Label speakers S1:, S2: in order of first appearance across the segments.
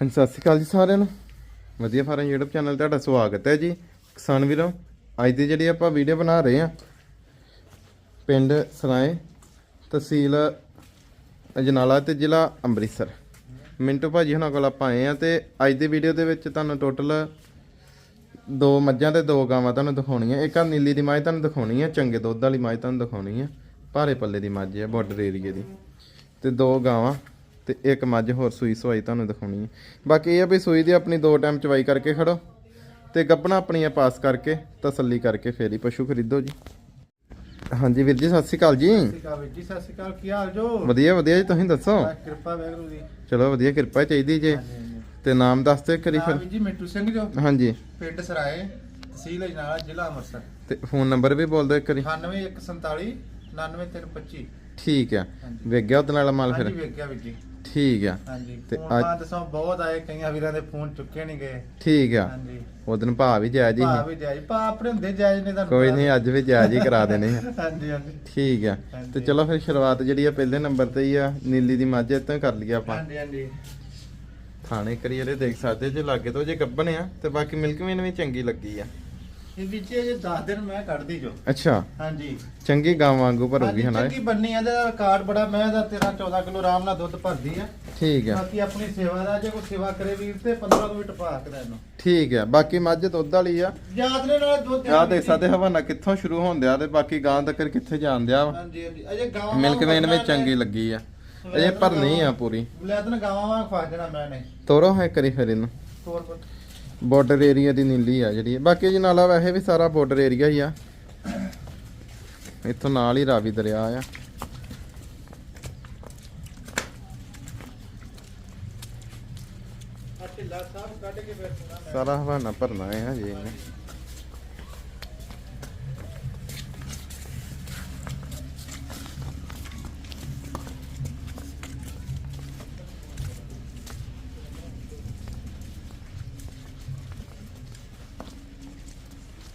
S1: ਹਾਂਜੀ, ਸਤਿ ਸ਼੍ਰੀ ਅਕਾਲ ਜੀ ਸਾਰਿਆਂ ਨੂੰ। ਵਧੀਆ ਫਾਰਮ YouTube ਚੈਨਲ ਤੁਹਾਡਾ ਸਵਾਗਤ ਹੈ ਜੀ। ਕਿਸਾਨ ਵੀਰੋ, ਅੱਜ ਦੀ ਜਿਹੜੀ ਆਪਾਂ ਵੀਡੀਓ ਬਣਾ ਰਹੇ ਹਾਂ, ਪਿੰਡ ਸਰਾਏ ਤਹਿਸੀਲ ਅਜਨਾਲਾ ਤੇ ਜ਼ਿਲ੍ਹਾ ਅੰਮ੍ਰਿਤਸਰ। ਮਿੰਟੂ ਭਾਜੀ ਹੁਣਾਂ ਕੋਲ ਆਪਾਂ ਆਏ ਆ ਤੇ ਅੱਜ ਦੀ ਵੀਡੀਓ ਦੇ ਵਿੱਚ ਤੁਹਾਨੂੰ ਟੋਟਲ ਦੋ ਮੱਝਾਂ ਤੇ ਦੋ ਗਾਵਾਂ ਤੁਹਾਨੂੰ ਦਿਖਾਉਣੀਆਂ। ਇੱਕ ਆ ਨੀਲੀ ਦੀ ਮੱਝ ਤੁਹਾਨੂੰ ਦਿਖਾਉਣੀ ਹੈ ਚੰਗੇ ਦੁੱਧ ਵਾਲੀ ਮੱਝ ਤੁਹਾਨੂੰ ਦਿਖਾਉਣੀ ਹੈ ਭਾਰੇ ਪੱਲੇ ਦੀ ਮੱਝ ਹੈ ਬਾਰਡਰ ਏਰੀਏ ਦੀ। ਤੇ ਦੋ ਗਾਵਾਂ। ਤੇ ਇੱਕ ਮੱਝ ਹੋਰ ਸੂਈ ਸਵਾਈ ਤੁਹਾਨੂੰ ਦਿਖਾਉਣੀ ਹੈ। ਬਾਕੀ ਇਹ ਆ ਵੀ ਸੂਈ ਦੀ ਆਪਣੀ ਦੋ ਟਾਈਮ ਚਵਾਈ ਕਰਕੇ ਖੜੋ ਤੇ ਗੱਬਣਾ ਆਪਣੀਆਂ ਪਾਸ ਕਰਕੇ ਤਸੱਲੀ ਕਰਕੇ ਫੇਰ ਹੀ ਪਸ਼ੂ ਖਰੀਦੋ ਜੀ। ਹਾਂਜੀ ਵੀਰ ਜੀ ਸਤਿ ਸ਼੍ਰੀ ਅਕਾਲ ਜੀ।
S2: ਸਤਿ ਸ਼੍ਰੀ ਅਕਾਲ ਵੀਰ ਜੀ ਸਤਿ ਸ਼੍ਰੀ ਅਕਾਲ ਕੀ ਹਾਲ ਜੋ?
S1: ਵਧੀਆ ਵਧੀਆ ਜੀ ਤੁਸੀਂ ਦੱਸੋ?
S2: ਕਿਰਪਾ ਵੈਗਰੂ ਦੀ।
S1: ਚਲੋ ਵਧੀਆ ਕਿਰਪਾ ਚਾਹੀਦੀ ਜੇ। ਤੇ ਨਾਮ ਦੱਸ ਦਿਓ ਕਰੀ ਫਿਰ।
S2: ਜੀ ਮਿੰਟੂ ਸਿੰਘ ਜੋ।
S1: ਹਾਂਜੀ।
S2: ਪਿੰਡ ਸਰਾਏ ਤਹਿਸੀਲ ਅਜਨਾਲਾ ਜ਼ਿਲ੍ਹਾ ਅੰਮ੍ਰਿਤਸਰ।
S1: ਤੇ ਫੋਨ ਨੰਬਰ ਵੀ ਬੋਲ ਦਿਓ ਇੱਕ ਵਾਰੀ।
S2: 98147 99325
S1: ਠੀਕ ਆ। ਵੇਖ ਗਿਆ ਉਹਦੇ ਨਾਲ ਮਾਲ
S2: ਹਾਂਜੀ
S1: ਫਿਰ
S2: ਵੇਖ ਗਿਆ ਵੀਰ ਜੀ।
S1: ਠੀਕ ਆ।
S2: ਹਾਂਜੀ
S1: ਤੇ
S2: ਫੋਨ
S1: ਅੱਜ-
S2: ਤਾਂ ਦੱਸੋ ਬਹੁਤ ਆਏ ਕਈਆਂ ਵੀਰਾਂ ਦੇ ਫੋਨ ਚੁੱਕੇ ਨਹੀਂ ਗਏ।
S1: ਠੀਕ ਆ।
S2: ਹਾਂਜੀ।
S1: ਉਦੋਂ ਭਾ ਵੀ ਜਾਇਜ਼ ਹੀ
S2: ਭਾ
S1: ਸੀ।
S2: ਵੀ ਜਾਇਜ਼ ਭਾ ਆਪਣੇ ਹੁੰਦੇ ਜਾਇਜ਼ ਨੇ ਤੁਹਾਨੂੰ
S1: ਕੋਈ
S2: ਪਤਾ।
S1: ਨਹੀਂ ਅੱਜ ਵੀ ਜਾਇਜ਼ ਹੀ ਕਰਾ ਦੇਣੇ ਆ।
S2: ਹਾਂਜੀ ਹਾਂਜੀ।
S1: ਠੀਕ ਆ।
S2: ਹਾਂਜੀ।
S1: ਤੇ ਚਲੋ ਫਿਰ ਸ਼ੁਰੂਆਤ ਜਿਹੜੀ ਆ ਪਹਿਲੇ ਨੰਬਰ ਤੇ ਹੀ ਆ। ਨੀਲੀ ਦੀ ਮੱਝ ਹੀ ਕਰ ਲਈਏ ਆਪਾਂ।
S2: ਹਾਂਜੀ ਹਾਂਜੀ।
S1: ਥਾਣੇ ਕਰੀਅਰੇ ਦੇਖ ਸਕਦੇ ਜੇ ਲਾਗੇ ਤੋਂ ਜੇ ਗੱਬਣ ਆ। ਤੇ ਬਾਕੀ ਮਿਲਕ ਮੇਨ ਵੀ ਚੰਗੀ ਲੱਗੀ ਆ।
S2: ਇਹ ਵਿੱਚ ਜੇ 10 ਦਿਨ ਮੈਂ ਕੱਢਦੀ ਜੋ।
S1: ਅੱਛਾ।
S2: ਹਾਂਜੀ।
S1: ਚੰਗੀ ਗਾਂ ਵਾਂਗੂ ਭਰੂਗੀ ਹਨਾ
S2: ਚੰਗੀ ਬੰਨੀ ਆ ਦਾ ਰਿਕਾਰਡ ਬੜਾ ਮੈਂ ਦਾ 13 14 ਕਿਲੋ ਆਰਾਮ ਨਾਲ ਦੁੱਧ ਭਰਦੀ ਆ।
S1: ਠੀਕ ਆ।
S2: ਬਾਕੀ ਆਪਣੀ ਸੇਵਾ ਦਾ ਜੇ ਕੋਈ ਸੇਵਾ ਕਰੇ ਵੀਰ ਤੇ 15 ਤੋਂ ਵੀ ਟਪਾ ਕੇ ਇਹਨੂੰ
S1: ਠੀਕ ਆ। ਬਾਕੀ ਮੱਝ ਦੁੱਧ ਵਾਲੀ ਆ।
S2: ਯਾਦ ਨੇ ਨਾਲ ਦੁੱਧ
S1: ਆ ਦੇਖ ਸਕਦੇ ਹਵਾਨਾ ਕਿੱਥੋਂ ਸ਼ੁਰੂ ਹੁੰਦਿਆ ਤੇ ਬਾਕੀ ਗਾਂ ਤੱਕ ਕਿੱਥੇ ਜਾਂਦਿਆ ਵਾ।
S2: ਹਾਂਜੀ ਹਾਂਜੀ। ਅਜੇ ਗਾਵਾਂ
S1: ਮਿਲਕ ਮੇਨ ਵੀ ਚੰਗੀ ਲੱਗੀ ਆ। ਅਜੇ ਭਰਨੀ ਆ ਪੂਰੀ।
S2: ਲੈ ਤਨ ਗਾਵਾਂ ਵਾਂ ਖਵਾ ਦੇਣਾ ਮੈਂ ਨੇ।
S1: ਤੋਰੋ ਹੈ ਕਰੀ ਫਿਰ ਇਹਨੂੰ।
S2: ਤੋਰ ਪਰ
S1: ਬਾਰਡਰ ਏਰੀਆ ਦੀ ਨੀਲੀ ਆ ਜਿਹੜੀ। ਬਾਕੀ ਜੀ ਨਾਲਾ ਵੈਸੇ ਵੀ ਸਾਰਾ ਬਾਰਡਰ ਏਰੀਆ ਹੀ ਆ। ਇੱਥੋਂ ਨਾਲ ਹੀ ਰਾਵੀ ਦਰਿਆ ਆ। ਸਾਰਾ ਹਵਾਨਾ ਭਰਨਾ ਹੈ ਹਜੇ ਇਹਨੇ।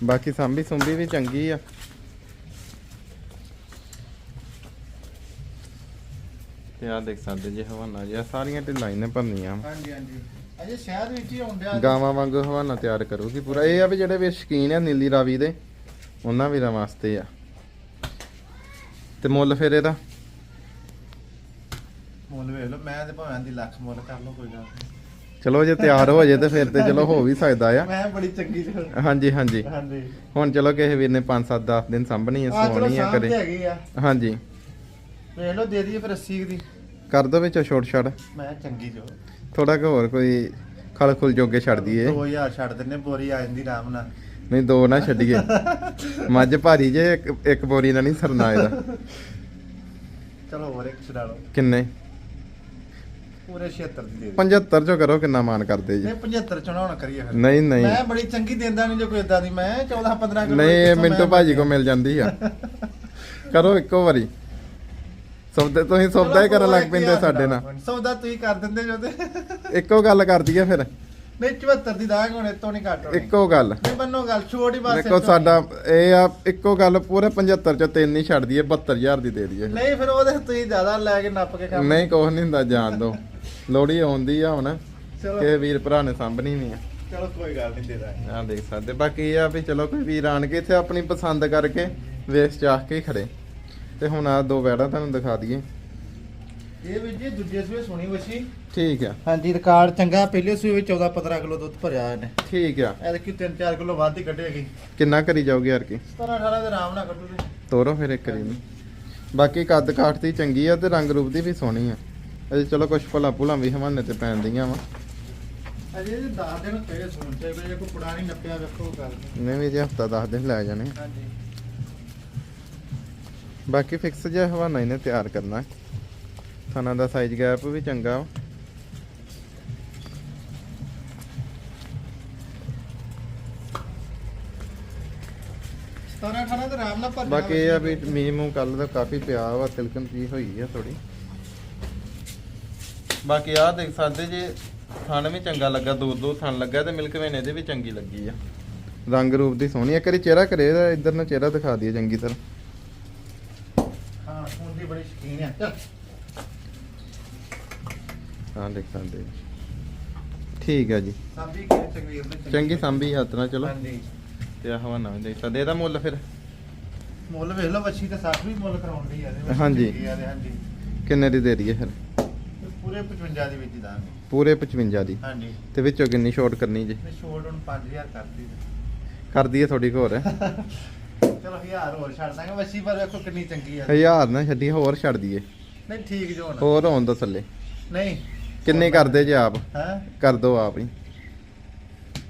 S1: ਬਾਕੀ ਸੰਭੀ ਸੁੰਭੀ ਵੀ ਚੰਗੀ ਆ। ਤੇ ਆ ਦੇਖ ਸਕਦੇ ਜੇ ਹਵਾਨਾ ਜੀ ਆਹ ਸਾਰੀਆਂ ਢਿੱਲਾਂ ਇਹਨੇ ਭਰਨੀਆਂ ਵਾਂ।
S2: ਹਾਂਜੀ ਹਾਂਜੀ। ਅਜੇ ਸ਼ਹਿਦ ਵਿੱਚ ਹੀ ਆਉਂਦਿਆ
S1: ਗਾਵਾਂ ਵਾਂਗੂ ਹਵਾਨਾ ਤਿਆਰ ਕਰੂਗੀ ਪੂਰਾ। ਇਹ ਆ ਵੀ ਜਿਹੜੇ ਵੀ ਸ਼ਕੀਨ ਆ ਨੀਲੀ ਰਾਵੀ ਦੇ ਉਹਨਾਂ ਵੀਰਾਂ ਵਾਸਤੇ ਆ। ਤੇ ਮੁੱਲ ਫਿਰ ਇਹਦਾ?
S2: ਮੁੱਲ ਵੇਖ ਲਓ ਮੈਂ ਤੇ ਭਾਵੇਂ ਦੀ ਲੱਖ ਮੁੱਲ ਕਰ ਲਓ ਕੋਈ ਗੱਲ ਨੀ।
S1: ਚਲੋ ਜੇ ਤਿਆਰ ਹੋ ਜੇ ਤੇ ਫਿਰ ਤੇ ਚਲੋ ਹੋ ਵੀ ਸਕਦਾ ਆ।
S2: ਮੈਂ ਬੜੀ ਚੰਗੀ ਤੇ
S1: ਹਾਂਜੀ ਹਾਂਜੀ।
S2: ਹਾਂਜੀ।
S1: ਹੁਣ ਚਲੋ ਕਿਸੇ ਵੀਰ ਨੇ 5-7 10 ਦਿਨ ਸੰਭਣੀ ਆ ਸੋਣੀ ਆ ਕਰੇ ਹਾਂਜੀ।
S2: ਵੇਖ ਲਓ ਦੇ ਦਈਏ ਫਿਰ 80 ਦੀ।
S1: ਕਰ ਦੋ ਵਿੱਚ ਛੋਟ ਛੜ।
S2: ਮੈਂ ਚੰਗੀ ਜੋ।
S1: ਥੋੜਾ ਕੁ ਹੋਰ ਕੋਈ ਖਲ ਖੁਲ ਜੋਗੇ ਛੱਡ ਦਈਏ।
S2: 2000 ਛੱਡ ਦਿੰਨੇ ਬੋਰੀ ਆ ਜਾਂਦੀ ਆਰਾਮ ਨਾਲ।
S1: ਨਹੀਂ ਦੋ ਨਾ ਛੱਡੀਏ। ਮੱਝ ਭਾਰੀ ਜੇ ਇੱਕ ਇੱਕ ਬੋਰੀ ਨਾਲ ਨਹੀਂ ਸਰਨਾ ਇਹਦਾ।
S2: ਚਲੋ ਹੋਰ ਇੱਕ ਛਡਾ ਲਓ।
S1: ਕਿੰਨੇ?
S2: ਪੂਰੇ 76 ਦੀ ਦੇ ਦਿਓ।
S1: 75 ਚੋਂ ਕਰੋ ਕਿੰਨਾ ਮਾਨ ਕਰਦੇ ਜੀ।
S2: ਨਹੀਂ 75 ਚੋਂ ਹੁਣ ਕਰੀਏ ਫਿਰ।
S1: ਨਹੀਂ ਨਹੀਂ।
S2: ਮੈਂ ਬੜੀ ਚੰਗੀ ਦਿੰਦਾ ਨਹੀਂ ਜੋ ਕੋਈ ਇਦਾਂ ਦੀ ਮੈਂ 14 15 ਕਿਲੋ
S1: ਨਹੀਂ ਇਹ ਮਿੰਟੋ ਭਾਜੀ ਕੋ ਮਿਲ ਜਾਂਦੀ ਆ। ਕਰੋ ਇੱਕੋ ਵਾਰੀ। ਸੌਦੇ ਤੁਸੀਂ ਸੌਦਾ ਹੀ ਕਰਨ ਲੱਗ ਪੈਂਦੇ ਸਾਡੇ ਨਾਲ।
S2: ਸੌਦਾ ਤੁਸੀਂ ਕਰ ਦਿੰਦੇ ਜੋ ਤੇ।
S1: ਇੱਕੋ ਗੱਲ ਕਰਦੀ ਆ ਫਿਰ।
S2: ਨਹੀਂ 74 ਦੀ ਦਾਗ ਹੁਣ ਇਤੋਂ ਨਹੀਂ ਘੱਟ ਹੋਣੀ।
S1: ਇੱਕੋ ਗੱਲ।
S2: ਨਹੀਂ ਬੰਨੋ ਗੱਲ ਛੋਟੀ ਬਸ
S1: ਦੇਖੋ ਸਾਡਾ ਇਹ ਆ ਇੱਕੋ ਗੱਲ ਪੂਰੇ 75 ਚੋਂ ਤਿੰਨ ਹੀ ਛੱਡ ਦਈਏ 72000 ਦੀ ਦੇ ਦਈਏ।
S2: ਨਹੀਂ ਫਿਰ ਉਹਦੇ ਤੁਸੀਂ ਜ਼ਿਆਦਾ ਲੈ ਕੇ ਨੱਪ ਕੇ ਕੰਮ
S1: ਨਹੀਂ ਕੁਛ ਨਹੀਂ ਹੁੰਦਾ ਜਾਣ ਦੋ ਲੋੜੀ ਆਉਂਦੀ ਆ ਹੁਣ
S2: ਚਲੋ।
S1: ਕਿ ਵੀਰ ਭਰਾ ਨੇ ਸਾਂਭਣੀ ਵੀ ਆ।
S2: ਚਲੋ ਕੋਈ ਗੱਲ ਨਹੀਂ ਦੇ ਦਾਂਗੇ।
S1: ਆ ਦੇਖ ਸਕਦੇ। ਬਾਕੀ ਇਹ ਆ ਵੀ ਚਲੋ ਕੋਈ ਵੀਰ ਆਣ ਕੇ ਇੱਥੇ ਆਪਣੀ ਪਸੰਦ ਕਰਕੇ ਵੇਸ ਚਾਹ ਕੇ ਖੜੇ। ਤੇ ਹੁਣ ਆ ਦੋ ਵੈੜਾਂ ਤੁਹਾਨੂੰ ਦਿਖਾ ਦਈਏ।
S2: ਇਹ ਵੀ ਜੀ ਦੂਜੇ ਸੂਏ ਸੁਣੀ ਵਛੀ।
S1: ਠੀਕ ਆ।
S2: ਹਾਂਜੀ ਰਿਕਾਰਡ ਚੰਗਾ ਪਹਿਲੇ ਸੂਏ ਵਿੱਚ 14 15 ਕਿਲੋ ਦੁੱਧ ਭਰਿਆ ਇਹਨੇ।
S1: ਠੀਕ ਆ।
S2: ਐਦ ਕਿ 3-4 ਕਿਲੋ ਵੱਧ ਹੀ ਕੱਢੇਗੀ।
S1: ਕਿੰਨਾ ਕਰੀ ਜਾਓਗੇ ਯਾਰ ਕੀ?
S2: 17 18 ਦੇ ਆਰਾਮ ਨਾਲ ਕੱਢੂ ਤੇ
S1: ਤੋਰੋ ਫਿਰ ਇੱਕ ਨੂੰ ਬਾਕੀ ਕੱਦ ਕਾਠ ਦੀ ਚੰਗੀ ਆ ਤੇ ਰੰਗ ਰੂਪ ਦੀ ਵੀ ਸੋਹਣੀ ਆ। ਅਜੇ ਚਲੋ ਕੁਛ ਭਲਾ ਭੁਲਾ ਵੀ ਹਵਾਨੇ ਤੇ ਪੈਣ ਦੀਆਂ ਵਾ।
S2: ਅਜੇ ਇਹ 10 ਦਿਨ ਪਏ ਸੁਣ ਚਾਹੀਦੇ ਜੇ ਕੋਈ ਪੁਰਾਣੀ ਨੱਪਿਆ ਵੇਖੋ ਗੱਲ ਨੀ।
S1: ਨੇ ਵੀ ਜੇ ਹਫਤਾ 10 ਦਿਨ ਲੈ ਜਾਣੇ
S2: ਹਾਂਜੀ।
S1: ਬਾਕੀ ਫਿਕਸ ਜਿਹਾ ਹਵਾਨਾ ਇਹਨੇ ਤਿਆਰ ਕਰਨਾ। ਥਾਣਾ ਦਾ ਸਾਈਜ਼ ਗੈਪ ਵੀ ਚੰਗਾ ਵਾ।
S2: ਤੇ
S1: ਬਾਕੀ ਇਹ ਆ ਵੀ ਮੀਂਹ ਮੂੰਹ ਕੱਲ ਦਾ ਕਾਫੀ ਪਿਆ ਵਾ ਤਿਲਕਣ ਪੀ ਹੋਈ ਆ ਥੋੜੀ ਬਾਕੀ ਆ ਦੇਖ ਸਕਦੇ ਜੇ ਥਣ ਵੀ ਚੰਗਾ ਲੱਗਾ ਦੋ ਦੋ ਥਣ ਲੱਗਾ ਤੇ ਮਿਲਕ ਵੇਨ ਇਹਦੇ ਵੀ ਚੰਗੀ ਲੱਗੀ ਆ। ਰੰਗ ਰੂਪ ਦੀ ਸੋਹਣੀ ਆ। ਕਰੀ ਚਿਹਰਾ ਕਰੇ ਇਹਦਾ ਇੱਧਰ ਨੂੰ ਚਿਹਰਾ ਦਿਖਾ ਦਈਏ ਚੰਗੀ ਤਰ੍ਹਾਂ।
S2: ਹਾਂ ਦੀ ਬੜੀ ਸ਼ਕੀਨ ਆ। ਚੱਲ
S1: ਹਾਂ ਦੇਖ ਸਕਦੇ ਜੀ। ਠੀਕ ਹੈ ਜੀ।
S2: ਸਾਂਭੀ ਨੇ
S1: ਚੰਗੀ ਸਾਂਭੀ ਹੱਥ ਨਾਲ ਚਲੋ।
S2: ਹਾਂਜੀ।
S1: ਤੇ ਆਹ ਹਵਾਨਾ ਵੀ ਦੇਖ ਸਕਦੇ ਇਹਦਾ ਮੁੱਲ ਫਿਰ?
S2: ਮੁੱਲ ਵੇਖ ਲਓ ਵੱਛੀ ਤੇ 60 ਵੀ ਮੁੱਲ ਕਰਾਉਣ ਦੀ ਆ
S1: ਹਾਂਜੀ।
S2: ਆ ਹਾਂਜੀ।
S1: ਕਿੰਨੇ ਦੀ ਦੇ ਦਈਏ ਫਿਰ?
S2: ਤੇ ਪੂਰੇ 55 ਦੀ ਵਿੱਚ ਹੀ ਦਾਂਗੇ।
S1: ਪੂਰੇ 55 ਦੀ?
S2: ਹਾਂਜੀ।
S1: ਤੇ ਵਿੱਚੋਂ ਕਿੰਨੀ ਛੋਟ ਕਰਨੀ ਜੀ?
S2: ਤੇ ਛੋੜ ਹੁਣ 5000 ਕਰਤੀ
S1: ਕਰ ਦਈਏ ਥੋੜੀ ਕੁ ਹੋਰ।
S2: ਚਲੋ 1000 ਹੋਰ ਛੱਡ ਦਾਂਗੇ। ਵੱਛੀ ਪਰ ਵੇਖੋ ਕਿੰਨੀ ਚੰਗੀ ਆ।
S1: ਹਜ਼ਾਰ ਨਾ ਛੱਡੀ ਹੋਰ ਛੱਡ ਦਈਏ।
S2: ਨਹੀਂ ਠੀਕ ਜੋ ਹੁਣ।
S1: ਹੋਰ ਹੋਣ ਦੋ ਥੱਲੇ।
S2: ਨਹੀਂ।
S1: ਕਿੰਨੇ ਕਰਦੇ ਜੇ ਆਪ?
S2: ਹੈ?
S1: ਕਰ ਦੋ ਆਪ ਹੀ।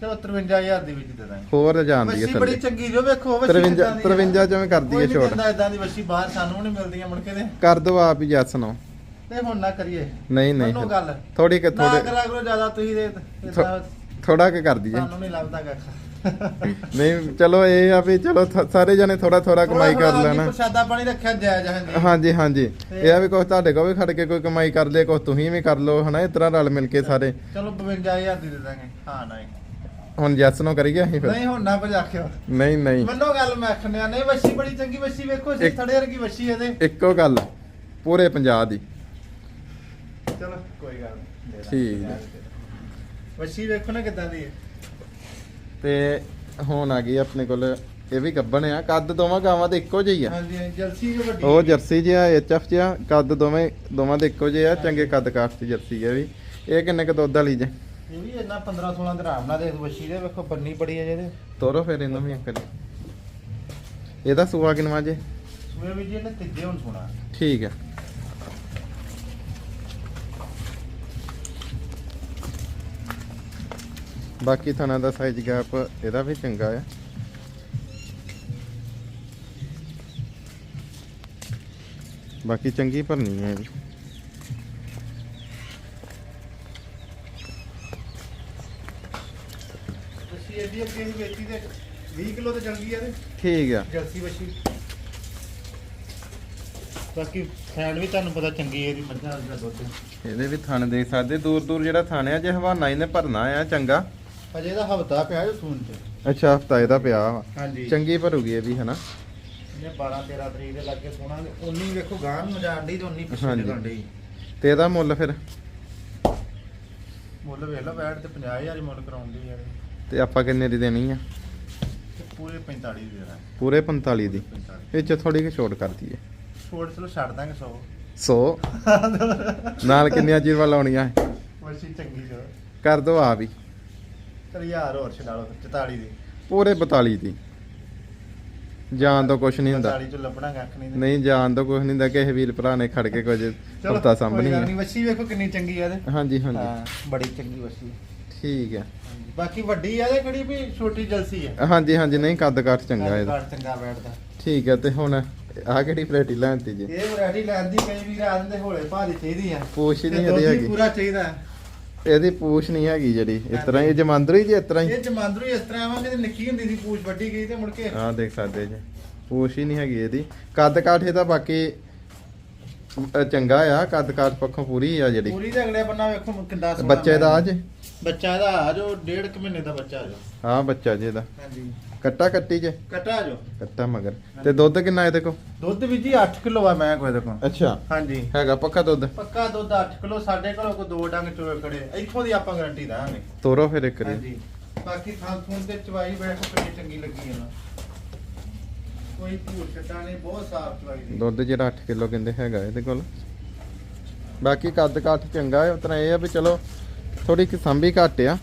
S2: ਚਲੋ 53000 ਦੀ ਵਿੱਚ ਦੇ ਦਾਂਗੇ।
S1: ਹੋਰ ਜਾਣ
S2: ਵੱਛੀ ਬੜੀ ਚੰਗੀ ਜੋ ਵੇਖੋ ਵੱਛੀ
S1: 53
S2: ਕਿੱਦਾਂ ਦੀ ਆ।
S1: 53 ਚੋਂ ਕਰ ਦਈਏ
S2: ਕੋਈ ਨੀ
S1: ਛੋਟ
S2: ਦਿੰਦਾ ਏਦਾਂ ਦੀ ਵੱਛੀ ਬਾਹਰ ਸਾਨੂੰ ਨਹੀਂ ਮਿਲਦੀਆਂ ਮੁੜ ਕੇ ਦੇ
S1: ਕਰ ਦੋ ਆਪ ਹੀ ਜੱਸ ਨੂੰ
S2: ਤੇ ਹੁਣ ਨਾ ਕਰੀਏ।
S1: ਨਹੀਂ
S2: ਮੰਨੋ
S1: ਨਹੀਂ
S2: ਗੱਲ।
S1: ਥੋੜੀ ਕਿ
S2: ਨਾ
S1: ਥੋੜੇ
S2: ਕਰਾ ਕਰੋ ਜ਼ਿਆਦਾ ਤੁਸੀਂ ਦੇ
S1: ਥੋੜਾ ਕਿ ਕਰ ਦਈਏ।
S2: ਸਾਨੂੰ ਨਹੀਂ ਲੱਭਦਾ ਕੱਖ
S1: ਨਹੀਂ ਚਲੋ ਇਹ ਆ ਵੀ ਚਲੋ ਸਾਰੇ ਜਣੇ ਥੋੜਾ ਥੋੜਾ ਕਮਾਈ ਕਰ ਲੈਣਾ।
S2: ਪ੍ਰਸ਼ਾਦਾ ਪਾਣੀ ਰੱਖਿਆ ਜਾਇਜ਼ ਹਾਂਜੀ
S1: ਹਾਂਜੀ। ਹਾਂਜੀ ਇਹ ਆ ਵੀ ਕੁਛ ਤੁਹਾਡੇ ਕੋਲ ਵੀ ਖੜ ਕੇ ਕੋਈ ਕਮਾਈ ਕਰ ਲੇ ਕੁਛ ਤੁਸੀਂ ਵੀ ਕਰ ਲਓ ਹਨਾ? ਇਸ ਤਰ੍ਹਾਂ ਰਲ ਮਿਲ ਕੇ ਸਾਰੇ।
S2: ਚਲੋ 52000 ਦੀ ਦੇ ਦਾਂਗੇ। ਹਾਂ ਨਹੀਂ।
S1: ਹੁਣ ਜੱਸ ਨੂੰ ਕਰੀਏ ਅਸੀਂ ਫਿਰ?
S2: ਨਹੀਂ ਹੁਣ ਨਾ ਭਜਾਖਿਓ
S1: ਨਹੀਂ ਨਹੀਂ।
S2: ਮੰਨੋ ਗੱਲ ਮੈਂ ਆਖਣਿਆ ਨਹੀਂ ਵੱਛੀ ਬੜੀ ਚੰਗੀ ਵੱਛੀ ਵੇਖੋ ਥੜੇ ਵਰਗੀ ਵੱਛੀ ਇਹਦੇ।
S1: ਇੱਕੋ ਗੱਲ ਪੂਰੇ 50 ਦੀ।
S2: ਚਲੋ ਕੋਈ ਗੱਲ ਨਹੀਂ ਦੇ ਦਾਂਗੇ।
S1: ਠੀਕ ਹੈ।
S2: ਵੱਛੀ ਵੇਖੋ ਨਾ ਕਿੱਦਾਂ ਦੀ ਹੈ।
S1: ਤੇ ਹੁਣ ਆ ਗਈ ਆਪਣੇ ਕੋਲ ਇਹ ਵੀ ਗੱਬਣ ਆ ਕੱਦ ਦੋਵਾਂ ਗਾਵਾਂ ਦੇ ਇੱਕੋ ਜਿਹੀ ਆ।
S2: ਹਾਂਜੀ ਹਾਂਜੀ, ਜਰਸੀ ਜੋ ਵੱਡੀ?
S1: ਉਹ ਜਰਸੀ ਜਿਹਾ ਐਚਐਫ ਜਿਹਾ ਕੱਦ ਦੋਵੇਂ ਦੋਵਾਂ ਦੇ ਇੱਕੋ ਜਿਹੇ ਆ ਚੰਗੇ ਕੱਦ ਕਾਠ ਦੀ ਜਰਸੀ ਹੈ ਵੀ। ਇਹ ਕਿੰਨੇ ਕ ਦੁੱਧ ਵਾਲੀ ਜੇ?
S2: ਇਹ ਵੀ ਇੰਨਾ 15 16 ਦੇ ਆਰਾਮ ਨਾਲ ਦੇਖ ਵੱਛੀ ਦੇ ਵੇਖੋ ਬੰਨੀ ਬੜੀ ਹੈ ਜਿਹਦੇ
S1: ਤੋਰੋ ਫਿਰ ਇਹਨੂੰ ਵੀ ਅੰਕਲ। ਇਹਦਾ ਸੂਆ ਕਿਨਵਾ ਜੇ?
S2: ਸੂਏ ਵੀ ਜੀ ਇਹਨੇ ਤੀਜੇ ਹੁਣ ਸੁਣਾ।
S1: ਠੀਕ ਹੈ ਬਾਕੀ ਥਣਾ ਦਾ ਸਾਈਜ਼ ਗੈਪ ਇਹਦਾ ਵੀ ਚੰਗਾ ਆ। ਬਾਕੀ ਚੰਗੀ ਭਰਨੀ ਹੈ ਜੀ
S2: ਵੱਛੀ ਇਹਦੀ ਅੱਗੇ ਹੀ ਵੇਚੀ ਤੇ? 20 ਕਿਲੋ ਤੇ ਚਲ ਗਈ ਆ ਤੇ।
S1: ਠੀਕ ਆ।
S2: ਜਰਸੀ ਵੱਛੀ। ਬਾਕੀ ਫੈਨ ਵੀ ਤੁਹਾਨੂੰ ਪਤਾ ਚੰਗੀ ਹੈ ਇਹਦੀ। ਮੱਝਾਂ ਦਾ ਦੁੱਧ
S1: ਇਹਦੇ ਵੀ ਥਣ ਦੇਖ ਸਕਦੇ ਦੂਰ ਦੂਰ ਜਿਹੜਾ ਥਣ ਆ ਜੇ ਹਵਾਨਾ ਇਹਨੇ ਭਰਨਾ ਆ ਚੰਗਾ।
S2: ਅਜੇ ਇਹਦਾ ਹਫਤਾ ਪਿਆ ਜੋ ਸੂਨ ਚ।
S1: ਅੱਛਾ ਹਫਤਾ ਇਹਦਾ ਪਿਆ ਵਾ।
S2: ਹਾਂਜੀ।
S1: ਚੰਗੀ ਭਰੂਗੀ ਇਹ ਵੀ ਹਨਾ?
S2: ਇਹ 12 13 ਤਰੀਕ ਦੇ ਲੱਗੇ ਸੋਣਾ ਉਨੀ ਵੇਖੋ ਗਾਂ ਨੂੰ ਜਾਣ ਦੀ ਤੇ ਉਨੀ ਪਿੱਛੇ
S1: ਹਾਂਜੀ।
S2: ਡਈ।
S1: ਤੇ ਇਹਦਾ ਮੁੱਲ ਫਿਰ?
S2: ਮੁੱਲ ਵੇਖ ਲਓ ਬੈਠ ਤੇ 50000 ਹੀ ਮੁੱਲ ਕਰਾਉਂਦੀ ਯਾਰ।
S1: ਤੇ ਆਪਾਂ ਕਿੰਨੇ ਦੀ ਦੇਣੀ ਆ?
S2: ਤੇ ਪੂਰੇ 45 ਦੀ ਦੇਣਾ।
S1: ਪੂਰੇ 45 ਦੀ।
S2: 45
S1: ਇਹ ਚ ਥੋੜੀ ਜਿਹੀ ਛੋਟ ਕਰ ਦਈਏ
S2: ਛੋੜ ਚਲੋ ਛੱਡ ਦਾਂਗੇ 100
S1: 100 ਨਾਲ ਕਿੰਨੀਆਂ ਚੀਰ ਵਾਲ ਆਉਣੀਆਂ
S2: ਵੈਸੀ ਚੰਗੀ ਜੋ
S1: ਕਰ ਦੋ ਆ ਵੀ
S2: ਚਲ ਯਾਰ ਹੋਰ ਛਡਾ ਲਓ 44 ਦੀ।
S1: ਪੂਰੇ 42 ਦੀ। ਜਾਣ ਤੋਂ ਕੁਛ ਨਹੀਂ ਹੁੰਦਾ।
S2: 44 ਚ ਲੱਭਣਾ ਕੱਖ ਨਹੀਂ
S1: ਨਹੀਂ ਜਾਣ ਤੋਂ ਕੁਛ ਨਹੀਂ ਹੁੰਦਾ ਕਿਸੇ ਵੀਰ ਭਰਾ ਨੇ ਖੜ ਕੇ ਕੁਝ ਹਫਤਾ
S2: ਗੱਲ
S1: ਹੈ
S2: ਵੱਛੀ ਵੇਖੋ ਕਿੰਨੀ ਚੰਗੀ ਆ ਇਹਦੇ।
S1: ਹਾਂਜੀ ਹਾਂਜੀ।
S2: ਹਾਂ ਬੜੀ ਚੰਗੀ ਵੱਛੀ
S1: ਠੀਕ ਹੈ
S2: ਬਾਕੀ ਵੱਡੀ ਆ ਤੇ ਕਿਹੜੀ ਵੀ ਛੋਟੀ ਜਲਸੀ ਆ।
S1: ਹਾਂਜੀ ਹਾਂਜੀ ਨਹੀਂ ਕੱਦ ਕਾਠ ਚੰਗਾ ਇਹਦਾ।
S2: ਘਰ ਚੰਗਾ ਬੈਠਦਾ।
S1: ਠੀਕ ਹੈ ਤੇ ਹੁਣ ਆਹ ਕਿਹੜੀ ਫਲੈਟੀ ਲੈਣਤੀ ਜੀ?
S2: ਇਹ ਵੈਰਾਈਟੀ ਲੈਂਦੀ ਕਈ ਵੀਰ ਆ ਜਾਂਦੇ ਹੌਲੇ ਭਾਰੀ ਚਾਹੀਦੀ ਆ।
S1: ਪੂਛ ਹੀ
S2: ਤੇ
S1: ਨਹੀਂ
S2: ਦੁੱਧ
S1: ਇਹਦੀ ਹੈਗੀ।
S2: ਪੂਰਾ ਚਾਹੀਦਾ।
S1: ਇਹਦੀ ਪੂਛ ਨਹੀਂ ਹੈਗੀ ਜਿਹੜੀ ਇਸ ਤਰ੍ਹਾਂ ਇਹ ਜਮਾਂਦਰੂ ਹੀ ਜੇ ਇਸ ਤਰ੍ਹਾਂ ਹੀ।
S2: ਇਹ ਜਮਾਂਦਰੂ ਇਸ ਤਰ੍ਹਾਂ ਆਵਾਂਗੇ ਤੇ ਨਿੱਕੀ ਹੁੰਦੀ ਸੀ ਪੂਛ ਵੱਡੀ ਗਈ ਤੇ ਮੁੜ ਕੇ।
S1: ਆਹ ਦੇਖ ਸਕਦੇ ਜੀ ਪੂਛ ਹੀ ਨਹੀਂ ਹੈਗੀ ਇਹਦੀ। ਕੱਦ ਕਾਠ ਇਹਦਾ ਬਾਕੀ ਚੰਗਾ ਆ ਕੱਦ ਕਾਠ ਪੱਖੋਂ ਪੂਰੀ ਆ ਜਿਹੜੀ।
S2: ਪੂਰੀ ਦੇ ਅਗਲੇ ਬੰਨਾ ਵੇਖੋ ਕਿੰਦਾ
S1: ਬੱਚੇ ਦਾ ਅੱਜ।
S2: ਬੱਚਾ ਦਾ ਆ ਜੋ ਡੇਢ ਕੁ ਮਹੀਨੇ ਦਾ ਬੱਚਾ ਆ ਜੋ
S1: ਹਾਂ ਬੱਚਾ ਜੀ ਇਹਦਾ।
S2: ਹਾਂਜੀ।
S1: ਕੱਟਾ ਕੱਟੀ ਜੇ?
S2: ਕਟਾ ਜੋ
S1: ਕੱਟਾ ਮਗਰ। ਤੇ ਦੁੱਧ ਕਿੰਨਾ ਇਹਦੇ ਕੋ
S2: ਦੁੱਧ ਵੀ ਜੀ 8 ਕਿਲੋ ਆ ਮੈਂ ਕੋਈ ਦੇਖੋ
S1: ਅੱਛਾ।
S2: ਹਾਂਜੀ।
S1: ਹੈਗਾ ਪੱਕਾ ਦੁੱਧ?
S2: ਪੱਕਾ ਦੁੱਧ 8 ਕਿਲੋ ਸਾਡੇ ਕੋਲ ਕੋ ਦੋ ਡੰਗ ਚੋਏ ਖੜੇ ਇੱਥੋਂ ਦੀ ਆਪਾਂ ਗਾਰੰਟੀ ਦਾਂਗੇ।
S1: ਤੋਰੋ ਫਿਰ ਇੱਕ ਰੀ
S2: ਹਾਂਜੀ। ਬਾਕੀ ਥਾਂ ਥੂਣ ਤੇ ਚਵਾਈ ਵੇਖੋ ਕਿੰਨੀ ਚੰਗੀ ਲੱਗੀ ਹੈ ਨਾ। ਕੋਈ ਭੂਰ ਛੱਡਾ ਨਹੀਂ ਬਹੁਤ ਸਾਫ਼ ਚਵਾਈ ਦੀ।
S1: ਦੁੱਧ ਜਿਹੜਾ 8 ਕਿਲੋ ਕਹਿੰਦੇ ਹੈਗਾ ਇਹਦੇ ਕੋਲ। ਬਾਕੀ ਕੱਦ ਕਾਠ ਚੰਗਾ ਹੈ ਉਤਨਾ ਇਹ ਆ ਵੀ ਚਲੋ ਥੋੜੀ ਕਿ ਸੰਭੀ ਘੱਟ ਆ।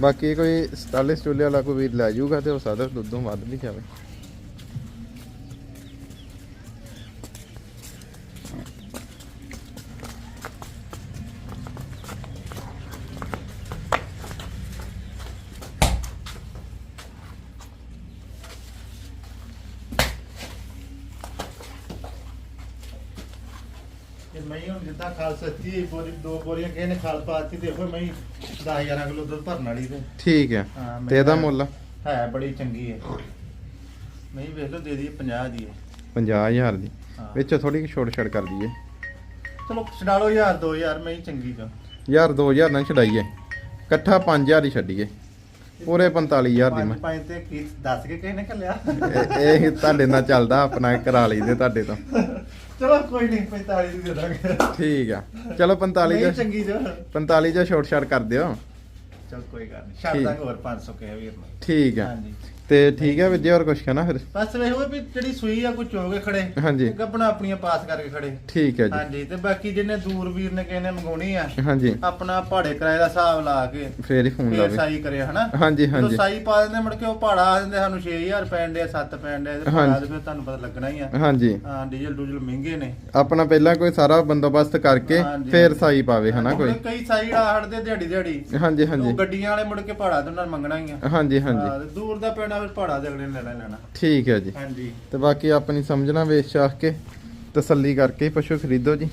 S1: ਬਾਕੀ ਕੋਈ ਸਟਾਲੇ ਸਟੂਲੇ ਵਾਲਾ ਕੋਈ ਵੀਰ ਲੈ ਜਾਊਗਾ ਤੇ ਉਹ ਸਾਦਾ ਦੁੱਧੋਂ ਵੱਧ ਵੀ ਜਾਵੇ।
S2: ਇਹ ਮੈਂ ਹੁਣ ਜਿੱਦਾਂ ਖਾਲ ਸੱਤੀ ਬੋਰੀ ਦੋ ਬੋਰੀਆਂ ਕਿਸੇ ਨੇ ਖਾਲ ਪਾਤੀ ਦੇਖੋ ਮੈਂ 10 11 ਕਿਲੋ ਦੁੱਧ ਭਰਨ ਵਾਲੀ ਤੇ।
S1: ਠੀਕ ਹੈ।
S2: ਹਾਂ, ਮੈਂ
S1: ਤੇ ਇਹਦਾ ਮੁੱਲ?
S2: ਹੈ ਬੜੀ ਚੰਗੀ ਹੈ। ਨਹੀਂ ਵੇਖ ਲਓ ਦੇ ਦਈਏ 50 ਦੀ ਹੈ।
S1: 50000 ਦੀ।
S2: ਹਾਂ।
S1: ਵਿੱਚ ਥੋੜੀ ਕਿ ਛੋਟ ਛੜ ਕਰ ਦਈਏ।
S2: ਚਲੋ ਛਡਾ ਲਓ ਯਾਰ 2000 ਮੈਂ ਹੀ ਚੰਗੀ ਜੋ
S1: ਯਾਰ 2000 ਨਾਲ ਛਡਾਈਏ। ਇਕੱਠਾ 5000 ਹੀ ਛੱਡੀਏ। ਪੂਰੇ 45000 ਦੀ ਮੈਂ।
S2: ਪੰਜ ਪੰਜ ਤੇ ਕੀ ਦੱਸ ਕੇ ਕਿਸੇ ਨੇ
S1: ਇਹ ਤੁਹਾਡੇ ਨਾਲ ਚੱਲਦਾ ਆਪਣਾ ਕਰਾ ਲਈਦੇ ਤੁਹਾਡੇ ਤੋਂ।
S2: ਚਲੋ ਕੋਈ ਨਹੀਂ 45 ਦੀ ਦੇ ਦਾਂਗੇ।
S1: ਠੀਕ ਆ। ਚਲੋ 45
S2: ਨਹੀਂ
S1: ਜੋ
S2: ਚੰਗੀ ਜੋ।
S1: 45 ਜੋ ਛੋਟ ਛਾਟ ਕਰ ਦਿਓ।
S2: ਚਲ ਕੋਈ ਗੱਲ ਨਹੀਂ। ਦਾਂਗੇ ਹੋਰ 500 ਕਿਹਾ ਵੀਰ ਨੂੰ।
S1: ਠੀਕ ਆ।
S2: ਹਾਂਜੀ।
S1: ਤੇ ਠੀਕ ਆ ਵੀਰ ਜੀ ਹੋਰ ਕੁਛ ਕਹਿਣਾ ਫਿਰ?
S2: ਬਸ ਵੇਖੋ ਵੀ ਜਿਹੜੀ ਸੂਈ ਆ ਕੋਈ ਚੋਗੇ ਖੜੇ?
S1: ਹਾਂਜੀ।
S2: ਤੇ ਗੱਬਣਾ ਆਪਣੀਆਂ ਪਾਸ ਕਰਕੇ ਖੜੇ।
S1: ਠੀਕ ਹੈ ਜੀ।
S2: ਹਾਂਜੀ ਤੇ ਬਾਕੀ ਜਿਹਨੇ ਦੂਰ ਵੀਰ ਨੇ ਕਿਸੇ ਨੇ ਮੰਗਾਉਣੀ ਆ
S1: ਹਾਂਜੀ।
S2: ਆਪਣਾ ਪਹਾੜੇ ਕਿਰਾਏ ਦਾ ਹਿਸਾਬ ਲਾ ਕੇ
S1: ਫੇਰ ਹੀ ਫੋਨ
S2: ਫੇਰ
S1: ਲਾਵੇ
S2: ਸਾਈ ਕਰਿਆ ਹਨਾ?
S1: ਹਾਂਜੀ
S2: ਜਦੋਂ
S1: ਹਾਂਜੀ।
S2: ਸਾਈ ਪਾ ਦਿੰਦੇ ਮੁੜ ਕੇ ਉਹ ਪਹਾੜਾ ਆ ਦਿੰਦੇ ਸਾਨੂੰ 6000 ਪੈਣ ਦੇ 7 ਪੈਣ ਦੇ
S1: ਹਾਂਜੀ।
S2: ਪਹਾੜਾ ਤੇ ਫਿਰ ਤੁਹਾਨੂੰ ਪਤਾ ਲੱਗਣਾ ਹੀ ਆ।
S1: ਹਾਂਜੀ।
S2: ਹਾਂ ਡੀਜ਼ਲ ਡੂਜ਼ਲ ਮਹਿੰਗੇ ਨੇ।
S1: ਆਪਣਾ ਪਹਿਲਾਂ ਕੋਈ ਸਾਰਾ ਬੰਦੋਬਸਤ ਕਰਕੇ
S2: ਹਾਂਜੀ।
S1: ਫੇਰ ਸਾਈ ਪਾਵੇ ਹਨਾ ਕੋਈ?
S2: ਕਈ ਸਾਈ ੜਾ ਹਟਦੇ ਦਿਹਾੜੀ ਦਿਹਾੜੀ
S1: ਹਾਂਜੀ।
S2: ਉਹ
S1: ਹਾਂਜੀ
S2: ਗੱਡੀਆਂ ਵਾਲੇ ਮੁੜ ਕੇ ਪਹਾੜਾ ਤੇ ਉਹਨਾਂ ਨੇ ਮੰਗਣਾ ਹੀ ਆ।
S1: ਹਾਂਜੀ ਹਾਂਜੀ।
S2: ਹਾਂ, ਤੇ ਦੂਰ ਦਾ ਪੈਣਾ ਫਿਰ ਪਹਾੜਾ ਦੇ ਅਗਲੇ ਨੇ ਲੈਣਾ ਹੀ ਲੈਣਾ।
S1: ਠੀਕ ਹੈ ਜੀ।
S2: ਹਾਂਜੀ।
S1: ਤੇ ਬਾਕੀ ਆਪਣੀ ਸਮਝਣਾ ਵੇਚ ਚਾਹ ਕੇ ਤਸੱਲੀ ਕਰਕੇ ਪਸ਼ੂ ਖਰੀਦੋ ਜੀ।